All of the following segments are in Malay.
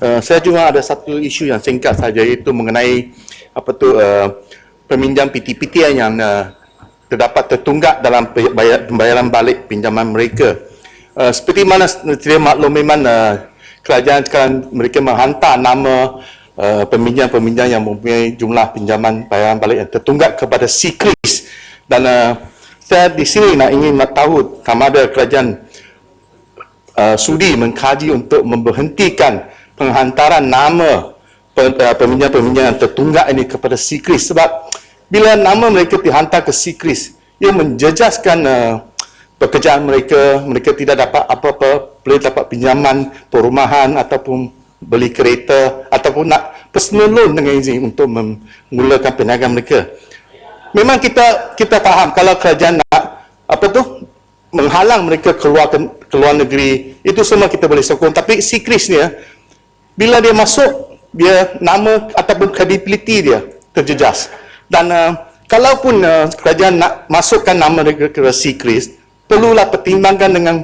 Uh, saya cuma ada satu isu yang singkat saja iaitu mengenai apa tu uh, peminjam PTPTN yang uh, terdapat tertunggak dalam pe- bayar- pembayaran balik pinjaman mereka. Uh, seperti mana sedia maklum memang uh, kerajaan sekarang mereka menghantar nama uh, peminjam-peminjam yang mempunyai jumlah pinjaman bayaran balik yang tertunggak kepada Sikris dan uh, saya di sini nak ingin nak tahu sama ada kerajaan uh, sudi mengkaji untuk memberhentikan penghantaran nama uh, peminjam-peminjam tertunggak ini kepada Sikris sebab bila nama mereka dihantar ke Sikris ia menjejaskan uh, pekerjaan mereka. Mereka tidak dapat apa-apa. Boleh dapat pinjaman perumahan ataupun beli kereta ataupun nak personal loan dengan izin untuk memulakan perniagaan mereka. Memang kita kita faham kalau kerajaan nak apa tu menghalang mereka keluar ke, keluar negeri itu semua kita boleh sokong. Tapi Sikris ni ya, bila dia masuk dia nama ataupun credibility dia terjejas. Dan uh, kalaupun uh, kerajaan nak masukkan nama ke Sikris perlulah pertimbangkan dengan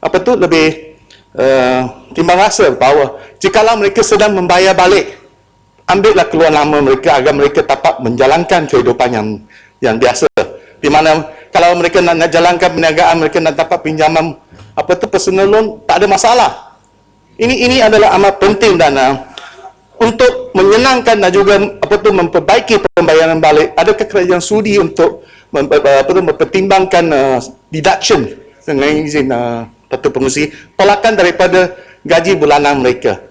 apa tu lebih uh, timbang rasa bahawa jikalau mereka sedang membayar balik ambillah keluar nama mereka agar mereka dapat menjalankan kehidupan yang yang biasa. Di mana kalau mereka nak, nak jalankan perniagaan mereka nak dapat pinjaman apa tu personal loan tak ada masalah ini ini adalah amat penting dan untuk menyenangkan dan juga apa tu memperbaiki pembayaran balik adakah kerajaan sudi untuk mem, apa tu mempertimbangkan uh, deduction dengan izin uh, Datuk Pengurusi tolakan daripada gaji bulanan mereka.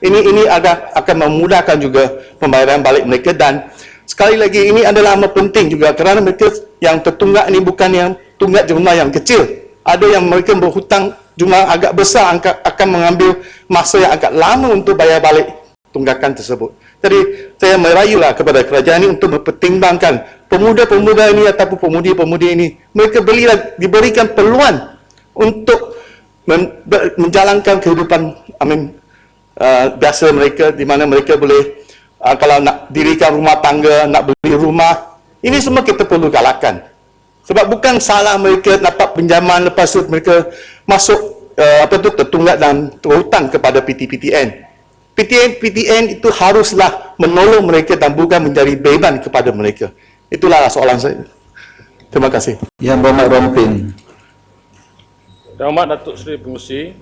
Ini ini agak akan memudahkan juga pembayaran balik mereka dan sekali lagi ini adalah amat penting juga kerana mereka yang tertunggak ini bukan yang tunggak jumlah yang kecil. Ada yang mereka berhutang jumlah agak besar angka, akan mengambil masa yang agak lama untuk bayar balik tunggakan tersebut. Jadi saya merayulah kepada kerajaan ini untuk mempertimbangkan pemuda-pemuda ini ataupun pemudi-pemudi ini mereka belilah diberikan peluang untuk men, ber, menjalankan kehidupan amin uh, biasa mereka di mana mereka boleh uh, kalau nak dirikan rumah tangga, nak beli rumah, ini semua kita perlu galakkan. Sebab bukan salah mereka dapat pinjaman lepas tu mereka masuk uh, apa tu tertunggak dan terhutang kepada PTPTN. PTN PTN itu haruslah menolong mereka dan bukan menjadi beban kepada mereka. Itulah soalan saya. Terima kasih. Yang Berhormat Rompin. Yang Amat Datuk Seri Pengurusi,